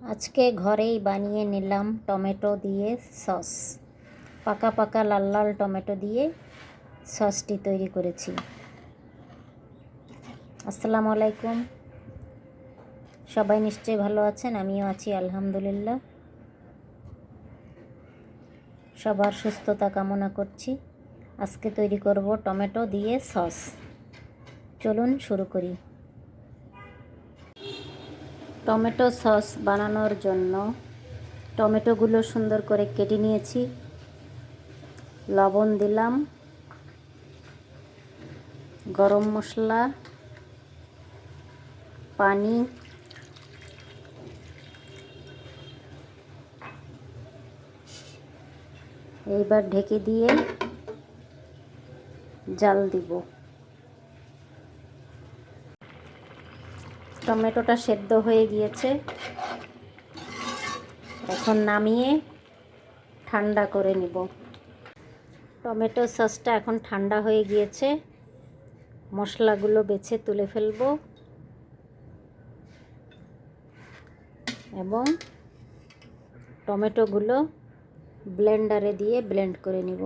আজকে ঘরেই বানিয়ে নিলাম টমেটো দিয়ে সস। পাকা পাকা লাল লাল টমেটো দিয়ে সসটি তৈরি করেছি। আসসালামু আলাইকুম। সবাই নিশ্চয়ই ভালো আছেন? আমিও আছি, আলহামদুলিল্লাহ। সবার সুস্থতা কামনা করছি। আজকে তৈরি করব টমেটো দিয়ে সস। চলুন শুরু করি। টমেটো সস বানানোর জন্য টমেটোগুলো সুন্দর করে কেটে নিয়েছি। লবণ দিলাম। গরম মশলা, পানি, এইবার ঢেকে দিয়ে জাল দিব। টমেটোটা সেদ্ধ হয়ে গিয়েছে। এখন নামিয়ে ঠান্ডা করে নিব। টমেটো সসটা এখন ঠান্ডা হয়ে গিয়েছে। মশলাগুলো বেছে তুলে ফেলব। এবং টমেটোগুলো ব্লেন্ডারে দিয়ে ব্লেন্ড করে নিব।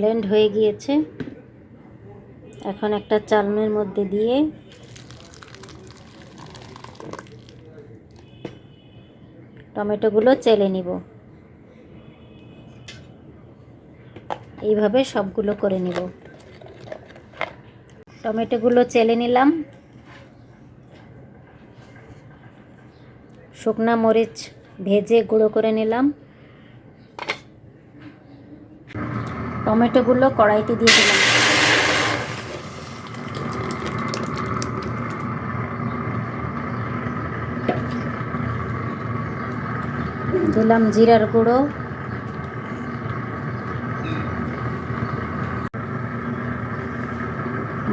ব্লেন্ড হয়ে গিয়েছে। এখন একটা চালনের মধ্যে দিয়ে টমেটোগুলো চেলে নিব। এইভাবে সবগুলো করে নিব। টমেটোগুলো চেলে নিলাম। শুকনা মরিচ ভেজে গুঁড়ো করে নিলাম। টমেটোগুলো কড়াইতে দিয়ে দিলাম। দিলাম জিরার গুঁড়ো।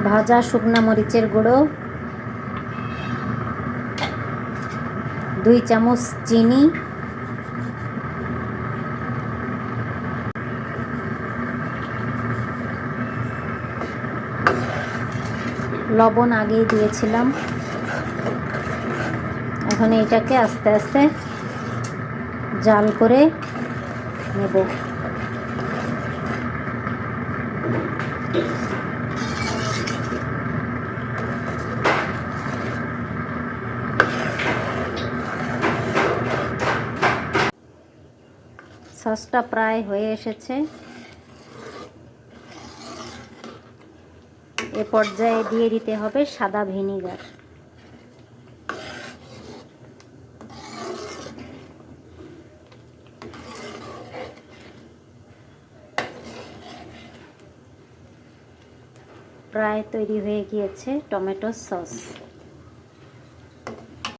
ভাজা শুকনা মরিচের গুঁড়ো। দুই চামচ চিনি। লবণ আগেই দিয়েছিলাম। এখন এটাকে আস্তে আস্তে জাল করে নেব। সসটা প্রায় হয়ে এসেছে। এ পর্যায়ে দিয়ে দিতে হবে সাদা ভিনিগার। প্রায় তৈরি হয়ে গিয়েছে টমেটো সস।